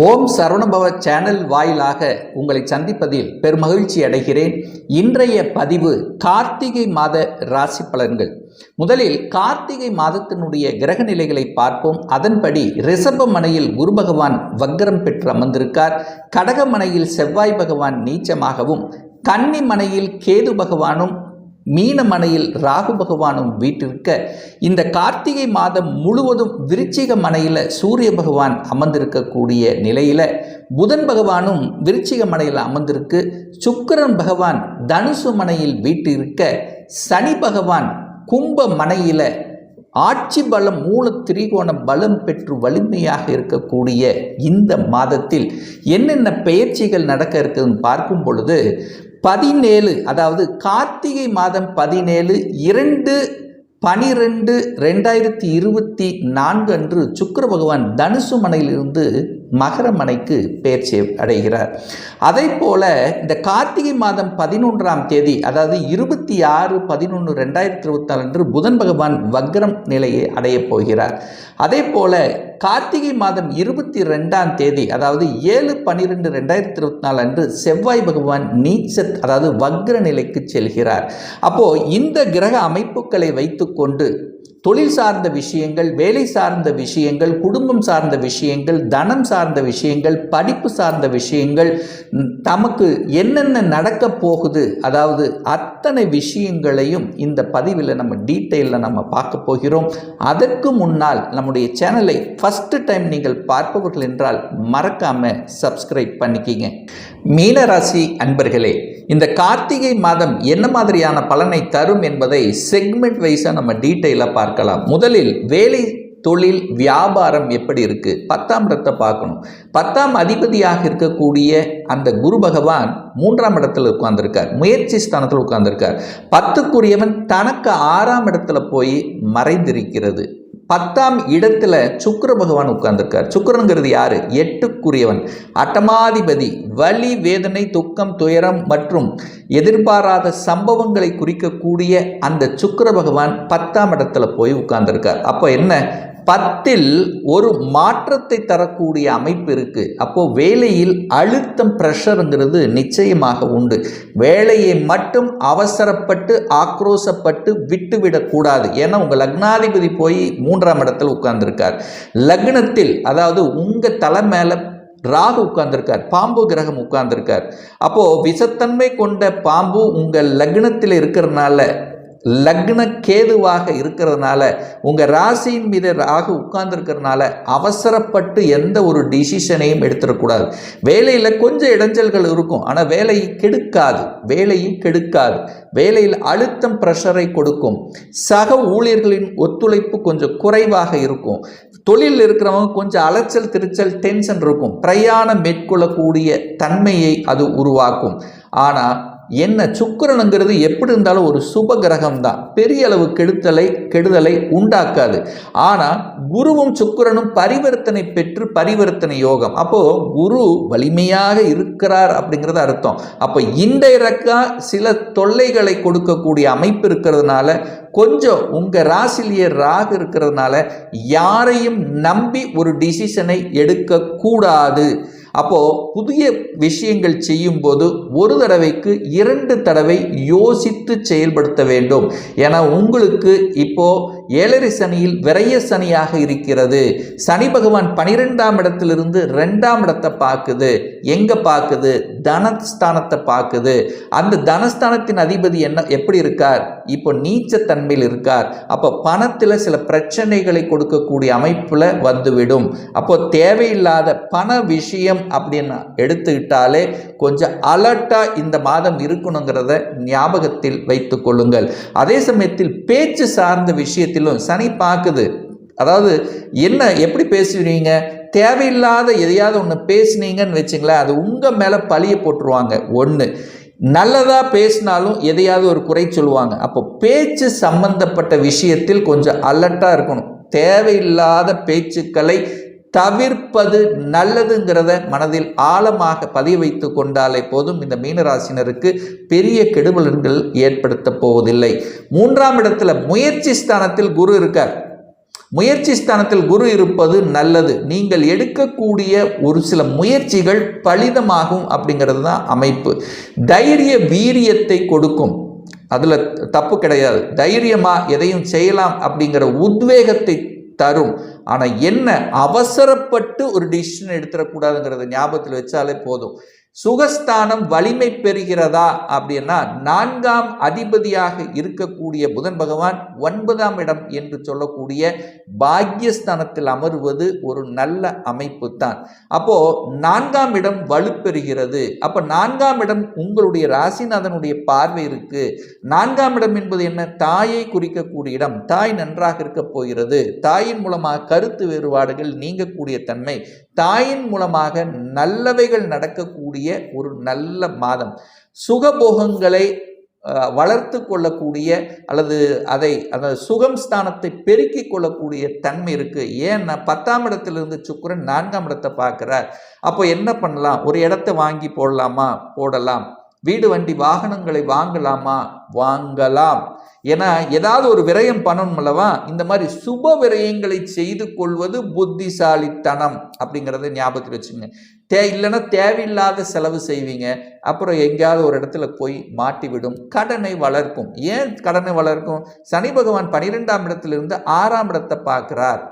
ஓம் Saravanabhava channel வாயிலாக உங்களை சந்திப்பதில் பெருமகிழ்ச்சி அடைகிறேன். இன்றைய பதிவு கார்த்திகை மாத ராசி பலன்கள். முதலில் கார்த்திகை மாதத்தினுடைய கிரக நிலைகளை பார்ப்போம். அதன்படி ரிசர்வ மனையில் குரு பகவான் வக்ரம் பெற்று அமர்ந்திருக்கார். கடக மனையில் செவ்வாய் பகவான் நீச்சமாகவும் கன்னி மனையில் கேது பகவானும் மீனமனையில் ராகு பகவானும் வீட்டிருக்க இந்த கார்த்திகை மாதம் முழுவதும் விருச்சிக மனையில் சூரிய பகவான் அமர்ந்திருக்கக்கூடிய நிலையில் புதன் பகவானும் விருச்சிக மனையில் அமர்ந்திருக்கு. சுக்கிரன் பகவான் தனுசு மனையில் வீட்டிருக்க சனி பகவான் கும்ப மனையில் ஆட்சி பலம் மூல திரிகோண பலம் பெற்று வலிமையாக இருக்கக்கூடிய இந்த மாதத்தில் என்னென்ன பெயர்ச்சிகள் நடக்க இருக்குதுன்னு பார்க்கும் பொழுது பதினேழு அதாவது கார்த்திகை மாதம் பதினேழு இரண்டு பனிரெண்டு ரெண்டாயிரத்தி இருபத்தி நான்கு அன்று சுக்கர பகவான் தனுசு மனையிலிருந்து மகரமனைக்கு பெயர்ச்சி அடைகிறார். அதே போல இந்த கார்த்திகை மாதம் பதினொன்றாம் தேதி அதாவது இருபத்தி ஆறு பதினொன்று ரெண்டாயிரத்தி இருபத்தி நாலு அன்று புதன் பகவான் வக்ரம் நிலையை அடையப் போகிறார். அதே போல கார்த்திகை மாதம் இருபத்தி ரெண்டாம் தேதி அதாவது ஏழு பன்னிரெண்டு ரெண்டாயிரத்தி இருபத்தி நாலு அன்று செவ்வாய் பகவான் நீச்சத் அதாவது வக்ர நிலைக்கு செல்கிறார். அப்போ இந்த கிரக அமைப்புகளை வைத்துக்கொண்டு தொழில் சார்ந்த விஷயங்கள் வேலை சார்ந்த விஷயங்கள் குடும்பம் சார்ந்த விஷயங்கள் தனம் சார்ந்த விஷயங்கள் படிப்பு சார்ந்த விஷயங்கள் தமக்கு என்னென்ன நடக்க போகுது அதாவது அத்தனை விஷயங்களையும் இந்த பதிவில் நம்ம டீட்டெயிலில் நம்ம பார்க்க போகிறோம். அதற்கு முன்னால் நம்முடைய சேனலை ஃபஸ்ட் ஃபஸ்ட்டு டைம் நீங்கள் பார்ப்பவர்கள் என்றால் மறக்காமல் சப்ஸ்கிரைப் பண்ணிக்கிங்க. மீனராசி அன்பர்களே இந்த கார்த்திகை மாதம் என்ன மாதிரியான பலனை தரும் என்பதை செக்மெண்ட் வைஸாக நம்ம டீட்டெயிலாக பார்க்கலாம். முதலில் வேலை தொழில் வியாபாரம் எப்படி இருக்குது பத்தாம் இடத்தை பார்க்கணும். பத்தாம் அதிபதியாக இருக்கக்கூடிய அந்த குரு பகவான் மூன்றாம் இடத்துல உட்கார்ந்துருக்கார். முயற்சி ஸ்தானத்தில் உட்கார்ந்துருக்கார். பத்துக்குரியவன் தனக்கு ஆறாம் இடத்துல போய் மறைந்திருக்கிறது. பத்தாம் இடத்துல சுக்கர பகவான் உட்கார்ந்துருக்கார். சுக்கிரனுங்கிறது யாரு? எட்டுக்குரியவன். அட்டமாதிபதி வலி வேதனை துக்கம் துயரம் மற்றும் எதிர்பாராத சம்பவங்களை குறிக்கக்கூடிய அந்த சுக்கர பகவான் பத்தாம் இடத்துல போய் உட்கார்ந்துருக்கார். அப்போ என்ன? பத்தில் ஒரு மாற்றத்தை தரக்கூடிய அமைப்பு இருக்கு. அப்போ வேலையில் அழுத்தம் ப்ரெஷருங்கிறது நிச்சயமாக உண்டு. வேலையை மட்டும் அவசரப்பட்டு ஆக்ரோசப்பட்டு விட்டுவிடக்கூடாது ஏன்னா உங்கள் லக்னாதிபதி போய் மூன்றாம் இடத்தில் உட்கார்ந்துருக்கார். லக்னத்தில் அதாவது உங்க தலை மேல ராகு உட்கார்ந்திருக்கார். பாம்பு கிரகம் உட்கார்ந்திருக்கார். அப்போ விஷத்தன்மை கொண்ட பாம்பு உங்கள் லக்னத்தில் இருக்கிறதுனால லக்ன கேதுவாக இருக்கிறதுனால உங்கள் ராசியின் மீது ராகு உட்கார்ந்துருக்கிறதுனால அவசரப்பட்டு எந்த ஒரு டிசிஷனையும் எடுத்துடக்கூடாது. வேலையில் கொஞ்சம் இடைஞ்சல்கள் இருக்கும். ஆனால் வேலையை கெடுக்காது. வேலையும் கெடுக்காது. வேலையில் அழுத்தம் ப்ரெஷரை கொடுக்கும். சக ஊழியர்களின் ஒத்துழைப்பு கொஞ்சம் குறைவாக இருக்கும். தொழில் இருக்கிறவங்க கொஞ்சம் அலைச்சல் திருச்சல் டென்ஷன் இருக்கும். பிரயாணம் மேற்கொள்ளக்கூடிய தன்மையை அது உருவாக்கும். ஆனால் என்ன சுக்கிரனுங்கிறது எப்படி இருந்தாலும் ஒரு சுப கிரகம் தான் பெரிய அளவு கெடுத்தலை கெடுதலை உண்டாக்காது. ஆனால் குருவும் சுக்கிரனும் பரிவர்த்தனை பெற்று பரிவர்த்தனை யோகம். அப்போ குரு வலிமையாக இருக்கிறார் அப்படிங்கிறது அர்த்தம். அப்போ இன்டைரக்டாக சில தொல்லைகளை கொடுக்கக்கூடிய அமைப்பு இருக்கிறதுனால கொஞ்சம் உங்கள் ராசிலேயே ராகு இருக்கிறதுனால யாரையும் நம்பி ஒரு டிசிஷனை எடுக்கக்கூடாது அப்போது புதிய விஷயங்கள் செய்யும்போது ஒரு தடவைக்கு இரண்டு தடவை யோசித்து செயல்படுத்த வேண்டும். என உங்களுக்கு இப்போது ஏழரை சனியில் விரைய சனியாக இருக்கிறது. சனி பகவான் பனிரெண்டாம் இடத்திலிருந்து ரெண்டாம் இடத்தை பார்க்குது. எங்கே பார்க்குது? தனஸ்தானத்தை பார்க்குது. அந்த தனஸ்தானத்தின் அதிபதி என்ன? எப்படி இருக்கார்? இப்போ நீச்சத்தன்மையில் இருக்கார். அப்போ பணத்தில் சில பிரச்சனைகளை கொடுக்கக்கூடிய அமைப்பில் வந்துவிடும். அப்போ தேவையில்லாத பண விஷயம் அப்படின்னு எடுத்துக்கிட்டாலே கொஞ்சம் அலர்ட்டாக இந்த மாதம் இருக்கணுங்கிறத ஞாபகத்தில் வைத்து கொள்ளுங்கள். அதே சமயத்தில் பேச்சு சார்ந்த விஷயத்திலும் சனி பார்க்குது. அதாவது என்ன எப்படி பேசுவீங்க? தேவையில்லாத எதையாவது ஒன்று பேசுனீங்கன்னு வச்சுங்களேன் அது உங்கள் மேலே பழிய போட்டுருவாங்க. ஒன்று நல்லதாக பேசினாலும் எதையாவது ஒரு குறை சொல்லுவாங்க. அப்போ பேச்சு சம்பந்தப்பட்ட விஷயத்தில் கொஞ்சம் அலர்ட்டாக இருக்கணும். தேவையில்லாத பேச்சுக்களை தவிர்ப்பது நல்லதுங்கிறத மனதில் ஆழமாக பதிய வைத்து கொண்டாலே போதும். இந்த மீனராசினருக்கு பெரிய கெடுபலன்கள் ஏற்படுத்த போவதில்லை. மூன்றாம் இடத்துல முயற்சி ஸ்தானத்தில் குரு இருக்கார். முயற்சி ஸ்தானத்தில் குரு இருப்பது நல்லது. நீங்கள் எடுக்கக்கூடிய ஒரு சில முயற்சிகள் பலிதமாகும் அப்படிங்கிறது தான் அமைப்பு. தைரிய வீரியத்தை கொடுக்கும். அதில் தப்பு கிடையாது. தைரியமாக எதையும் செய்யலாம் அப்படிங்கிற உத்வேகத்தை தரும். ஆனால் என்ன அவசரப்பட்டு ஒரு டிசிஷன் எடுத்துடக்கூடாதுங்கிறத ஞாபகத்தில் வச்சாலே போதும். சுகஸ்தானம் வலிமை பெறுகிறதா அப்படின்னா நான்காம் அதிபதியாக இருக்கக்கூடிய புதன் பகவான் ஒன்பதாம் இடம் என்று சொல்லக்கூடிய பாக்யஸ்தானத்தில் அமர்வது ஒரு நல்ல அமைப்பு தான் அப்போ நான்காம் இடம் வலுப்பெறுகிறது. அப்போ நான்காம் இடம் உங்களுடைய ராசிநாதனுடைய பார்வை இருக்கு. நான்காம் இடம் என்பது என்ன? தாயை குறிக்கக்கூடிய இடம். தாய் நன்றாக இருக்க போகிறது. தாயின் மூலமாக கருத்து வேறுபாடுகள் நீங்கக்கூடிய தன்மை. தாயின் மூலமாக நல்லவைகள் நடக்கக்கூடிய ஒரு நல்ல மாதம். சுகபோகங்களை வளர்த்து கொள்ளக்கூடிய அல்லது அதை அந்த சுகம் ஸ்தானத்தை பெருக்கிக் கொள்ளக்கூடிய தன்மை இருக்கு. ஏன்னா பத்தாம் இடத்திலிருந்து சுக்கிரன் நான்காம் இடத்தை பார்க்குறார். அப்போ என்ன பண்ணலாம்? ஒரு இடத்த வாங்கி போடலாமா? போடலாம். வீடு வண்டி வாகனங்களை வாங்கலாமா? வாங்கலாம். ஏன்னா ஏதாவது ஒரு விரயம் பண்ணணும் அல்லவா? இந்த மாதிரி சுப விரயங்களை செய்து கொள்வது புத்திசாலித்தனம் அப்படிங்கிறத ஞாபகத்தில் வச்சுங்க. தே இல்லைன்னா தேவையில்லாத செலவு செய்வீங்க. அப்புறம் எங்கேயாவது ஒரு இடத்துல போய் மாட்டிவிடும். கடனை வளர்க்கும். ஏன் கடனை வளர்க்கும்? சனி பகவான் பனிரெண்டாம் இடத்திலிருந்து ஆறாம் இடத்தை பார்க்குறார்.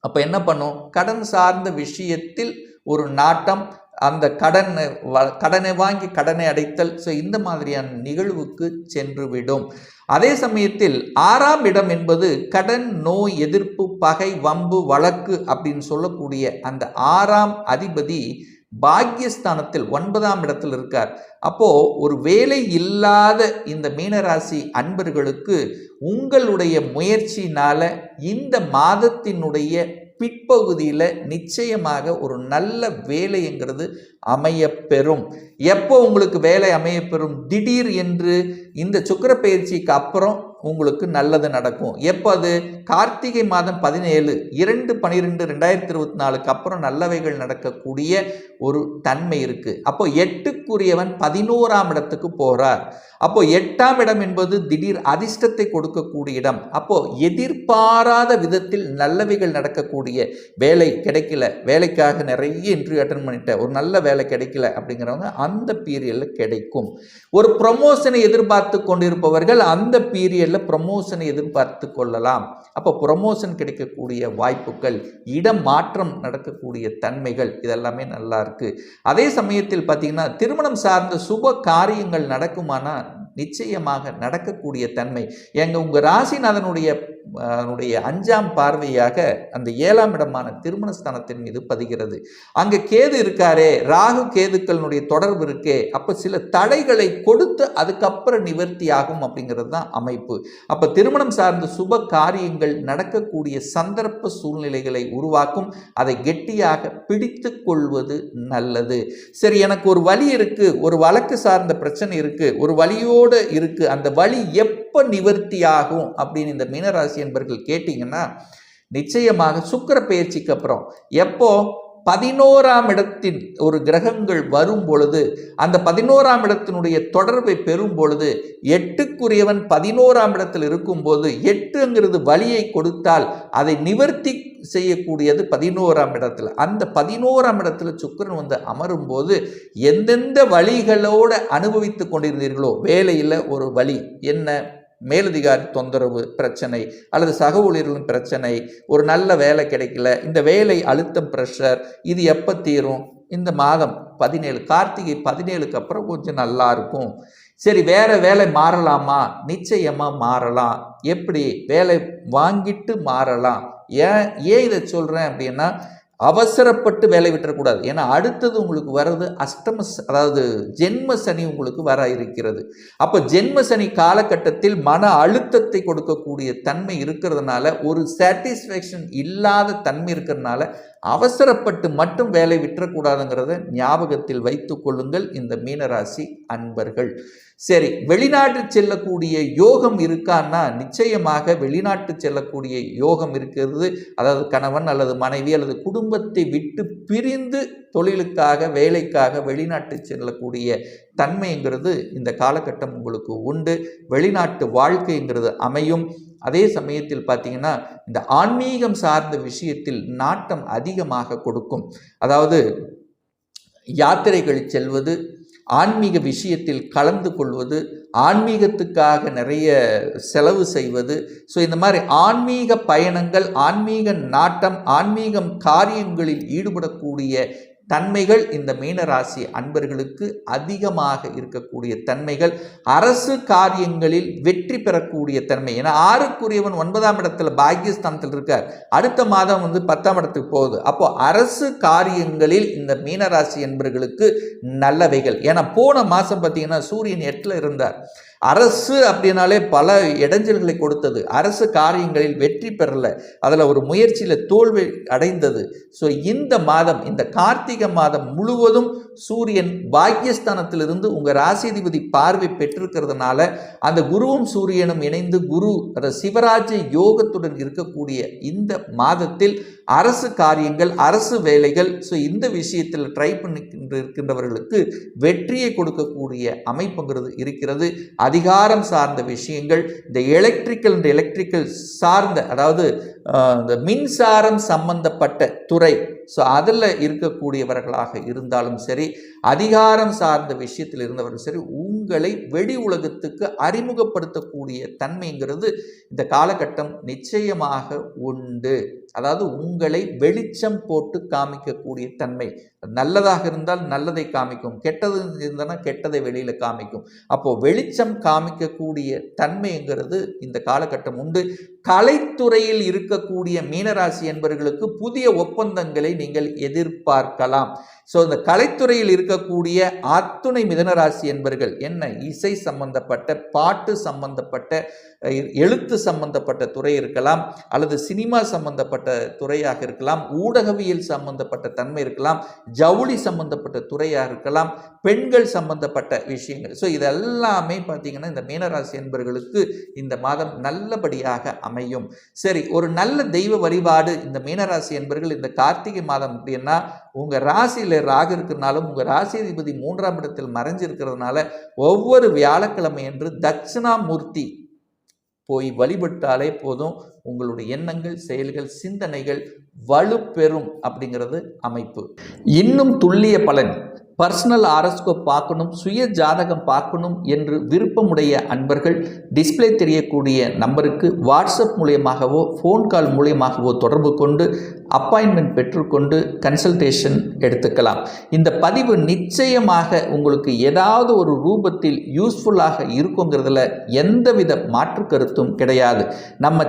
அப்போ என்ன பண்ணும்? கடன் சார்ந்த விஷயத்தில் ஒரு நாட்டம் அந்த கடன் வ- கடனை வாங்கி கடனை அடைத்தல். ஸோ இந்த மாதிரியான நிகழ்வுக்கு சென்று விடும் அதே சமயத்தில் ஆறாம் இடம் என்பது கடன் நோய் எதிர்ப்பு பகை வம்பு வழக்கு அப்படின்னு சொல்லக்கூடிய அந்த ஆறாம் அதிபதி பாக்யஸ்தானத்தில் ஒன்பதாம் இடத்தில் இருக்கார். அப்போ ஒரு வேலை இல்லாத இந்த மீனராசி அன்பர்களுக்கு உங்களுடைய முயற்சினால இந்த மாதத்தினுடைய பிற்பகுதியில் நிச்சயமாக ஒரு நல்ல வேலைங்கிறது அமையப்பெறும். எப்போ உங்களுக்கு வேலை அமையப்பெறும்? திடீர் என்று இந்த சுக்கிர பயிற்சிக்கு அப்புறம் உங்களுக்கு நல்லது நடக்கும். எப்போ அது? கார்த்திகை மாதம் பதினேழு இரண்டு பன்னிரெண்டு ரெண்டாயிரத்தி இருபத்தி நாலுக்கு அப்புறம் நல்லவைகள் நடக்கக்கூடிய ஒரு தன்மை இருக்குது அப்போ எட்டுக்குரியவன் பதினோராம் இடத்துக்கு போகிறார் அப்போ எட்டாம் இடம் என்பது திடீர் அதிர்ஷ்டத்தை கொடுக்கக்கூடிய இடம். அப்போ எதிர்பாராத விதத்தில் நல்லவைகள் நடக்கக்கூடிய வேலை கிடைக்கல. வேலைக்காக நிறைய இன்டர்வியூ அட்டன் பண்ணிட்டேன். ஒரு நல்ல வேலை கிடைக்கல அப்படிங்கிறவங்க அந்த பீரியடில் கிடைக்கும். ஒரு ப்ரொமோஷனை எதிர்பார்த்து கொண்டிருப்பவர்கள் அந்த பீரியடில் ப்ரொமோஷனை எதிர்பார்த்து கொள்ளலாம். அப்போ ப்ரொமோஷன் கிடைக்கக்கூடிய வாய்ப்புகள் இடம் மாற்றம் நடக்கக்கூடிய தன்மைகள் இதெல்லாமே நல்லா இருக்குது அதே சமயத்தில் பார்த்தீங்கன்னா திருமணம் சார்ந்த சுப காரியங்கள் நடக்குமானால் நிச்சயமாக நடக்கக்கூடிய தன்மை. எங்க உங்கள் ராசிநாதனுடைய அதனுடைய அஞ்சாம் பார்வையாக அந்த ஏழாம் இடமான திருமணஸ்தானத்தின் மீது பதிகிறது. அங்கே கேது இருக்காரே ராகு கேதுக்களினுடைய தொடர்பு இருக்கே அப்போ சில தடைகளை கொடுத்து அதுக்கப்புறம் நிவர்த்தி ஆகும் அப்படிங்கிறது தான் அமைப்பு. அப்போ திருமணம் சார்ந்த சுப காரியங்கள் நடக்கக்கூடிய சந்தர்ப்ப சூழ்நிலைகளை உருவாக்கும் அதை கெட்டியாக பிடித்து கொள்வது நல்லது. சரி எனக்கு ஒரு வழி இருக்குது ஒரு வழக்கு சார்ந்த பிரச்சனை இருக்குது ஒரு வழியோடு இருக்குது அந்த வழி எப்போ நிவர்த்தி ஆகும் அப்படின்னு இந்த மீனராசி என்பர்கள் கேட்டிங்கன்னா நிச்சயமாக சுக்கர பயிற்சிக்கு அப்புறம். எப்போ? பதினோராம் இடத்தின் ஒரு கிரகங்கள் வரும் பொழுது அந்த பதினோராம் இடத்தினுடைய தொடர்பை பெறும் பொழுது எட்டுக்குரியவன் பதினோராம் இடத்தில் இருக்கும்போது எட்டுங்கிறது வலியை கொடுத்தால் அதை நிவர்த்தி செய்யக்கூடியது பதினோராம் இடத்துல. அந்த பதினோராம் இடத்துல சுக்கிரன் வந்து அமரும் போது எந்தெந்த வழிகளோடு அனுபவித்து கொண்டிருந்தீர்களோ வேலையில் ஒரு வழி என்ன? மேலதிகாரி தொந்தரவு பிரச்சனை அல்லது சக ஊழியர்களின் பிரச்சனை ஒரு நல்ல வேலை கிடைக்கல இந்த வேலை அழுத்தம் ப்ரெஷர் இது எப்போ தீரும்? இந்த மாதம் பதினேழு கார்த்திகை பதினேழுக்கு அப்புறம் கொஞ்சம் நல்லா இருக்கும். சரி வேற வேலை மாறலாமா? நிச்சயமாக மாறலாம். எப்படி? வேலை வாங்கிட்டு மாறலாம். ஏன் ஏன் இதை சொல்கிறேன் அப்படின்னா அவசரப்பட்டு வேலை விட்டுறக்கூடாது. ஏன்னா அடுத்தது உங்களுக்கு வர்றது அஷ்டம அதாவது ஜென்ம சனி உங்களுக்கு வர இருக்கிறது அப்போ ஜென்ம சனி காலகட்டத்தில் மன அழுத்தத்தை கொடுக்கக்கூடிய தன்மை இருக்கிறதுனால ஒரு சாட்டிஸ்ஃபேக்ஷன் இல்லாத தன்மை இருக்கிறதுனால அவசரப்பட்டு மட்டும் வேலை விட்டுறக்கூடாதுங்கிறத ஞாபகத்தில் வைத்து கொள்ளுங்கள். இந்த மீனராசி அன்பர்கள். சரி வெளிநாட்டு செல்லக்கூடிய யோகம் இருக்கான்னா நிச்சயமாக வெளிநாட்டு செல்லக்கூடிய யோகம் இருக்கிறது. அதாவது கணவன் அல்லது மனைவி அல்லது குடும்பத்தை விட்டு பிரிந்து தொழிலுக்காக வேலைக்காக வெளிநாட்டு செல்லக்கூடிய தன்மைங்கிறது இந்த காலகட்டம் உங்களுக்கு உண்டு. வெளிநாட்டு வாழ்க்கைங்கிறது அமையும். அதே சமயத்தில் பார்த்தீங்கன்னா இந்த ஆன்மீகம் சார்ந்த விஷயத்தில் நாட்டம் அதிகமாக கொடுக்கும். அதாவது யாத்திரைகள் செல்வது ஆன்மீக விஷயத்தில் கலந்து கொள்வது ஆன்மீகத்துக்காக நிறைய செலவு செய்வது. ஸோ இந்த மாதிரி ஆன்மீக பயணங்கள் ஆன்மீக நாட்டம் ஆன்மீகம் காரியங்களில் ஈடுபடக்கூடிய தன்மைகள் இந்த மீனராசி அன்பர்களுக்கு அதிகமாக இருக்கக்கூடிய தன்மைகள். அரசு காரியங்களில் வெற்றி பெறக்கூடிய தன்மை. ஏன்னா ஆறுக்குரியவன் ஒன்பதாம் இடத்துல பாக்கியஸ்தானத்தில் இருக்கார். அடுத்த மாதம் வந்து பத்தாம் இடத்துக்கு போகுது. அப்போ அரசு காரியங்களில் இந்த மீனராசி என்பர்களுக்கு நல்லவைகள். ஏன்னா போன மாதம் பார்த்தீங்கன்னா சூரியன் எட்டில் இருந்தார். அரசு அப்படின்னாலே பல இடைஞ்சல்களை கொடுத்தது. அரசு காரியங்களில் வெற்றி பெறல. அதில் ஒரு முயற்சியில் தோல்வி அடைந்தது. ஸோ இந்த மாதம் இந்த கார்த்திகை மாதம் முழுவதும் சூரியன் பாக்கியஸ்தானத்திலிருந்து உங்கள் ராசிதிபதி பார்வை பெற்றிருக்கிறதுனால அந்த குருவும் சூரியனும் இணைந்து குரு அதாவது சிவராஜ யோகத்துடன் இருக்கக்கூடிய இந்த மாதத்தில் அரசு காரியங்கள் அரசு வேலைகள் ஸோ இந்த விஷயத்தில் ட்ரை பண்ணிக்கின்ற இருக்கின்றவர்களுக்கு வெற்றியை கொடுக்கக்கூடிய அமைப்புங்கிறது இருக்கிறது. அதிகாரம் சார்ந்த விஷயங்கள் இந்த எலக்ட்ரிக்கல் இந்த எலக்ட்ரிக்கல் சார்ந்த அதாவது இந்த மின்சாரம் சம்பந்தப்பட்ட துறை ஸோ அதில் இருக்கக்கூடியவர்களாக இருந்தாலும் சரி அதிகாரம் சார்ந்த விஷயத்தில் இருந்தவரும் சரி உங்களை வெளி உலகத்துக்கு அறிமுகப்படுத்தக்கூடிய தன்மைங்கிறது இந்த காலகட்டம் நிச்சயமாக உண்டு. அதாவது உங்களை வெளிச்சம் போட்டு காமிக்கக்கூடிய தன்மை. நல்லதாக இருந்தால் நல்லதை காமிக்கும். கெட்டது இருந்தனா கெட்டதை வெளியில் காமிக்கும். அப்போது வெளிச்சம் காமிக்கக்கூடிய தன்மைங்கிறது இந்த காலகட்டம் உண்டு. கலைத்துறையில் இருக்கக்கூடிய மீனராசி என்பவர்களுக்கு புதிய ஒப்பந்தங்களை நீங்கள் எதிர்பார்க்கலாம். ஸோ இந்த கலைத்துறையில் இருக்கக்கூடிய அத்துணை மிதனராசி என்பர்கள் என்ன? இசை சம்பந்தப்பட்ட பாட்டு சம்பந்தப்பட்ட எழுத்து சம்பந்தப்பட்ட துறை இருக்கலாம் அல்லது சினிமா சம்பந்தப்பட்ட துறையாக இருக்கலாம் ஊடகவியல் சம்பந்தப்பட்ட தன்மை இருக்கலாம் ஜவுளி சம்பந்தப்பட்ட துறையாக இருக்கலாம் பெண்கள் சம்பந்தப்பட்ட விஷயங்கள். ஸோ இதெல்லாமே பார்த்தீங்கன்னா இந்த மீனராசி என்பர்களுக்கு இந்த மாதம் நல்லபடியாக அமையும். சரி ஒரு நல்ல தெய்வ வழிபாடு இந்த மீனராசி என்பர்கள் இந்த கார்த்திகை மாதம் அப்படின்னா உங்கள் ராசியில் ராகு இருக்கிறனாலும் உங்கள் ராசிதிபதி மூன்றாம் இடத்தில் மறைஞ்சிருக்கிறதுனால ஒவ்வொரு வியாழக்கிழமை என்று தட்சிணாமூர்த்தி போய் வழிபட்டாலே போதும். உங்களுடைய எண்ணங்கள் செயல்கள் சிந்தனைகள் வலுப்பெறும் அப்படிங்கிறது அமைப்பு. இன்னும் துல்லிய பலன். பர்சனல் ஆரஸ்கோப் பார்க்கணும் சுய ஜாதகம் பார்க்கணும் என்று விருப்பமுடைய அன்பர்கள் டிஸ்பிளே தெரியக்கூடிய நம்பருக்கு வாட்ஸ்அப் மூலியமாகவோ ஃபோன் கால் மூலியமாகவோ தொடர்பு கொண்டு அப்பாயின்மெண்ட் பெற்றுக்கொண்டு கன்சல்டேஷன் எடுத்துக்கலாம். இந்த பதிவு நிச்சயமாக உங்களுக்கு ஏதாவது ஒரு ரூபத்தில் யூஸ்ஃபுல்லாக இருக்குங்கிறதுல எந்தவித மாற்று கருத்தும் கிடையாது. நம்ம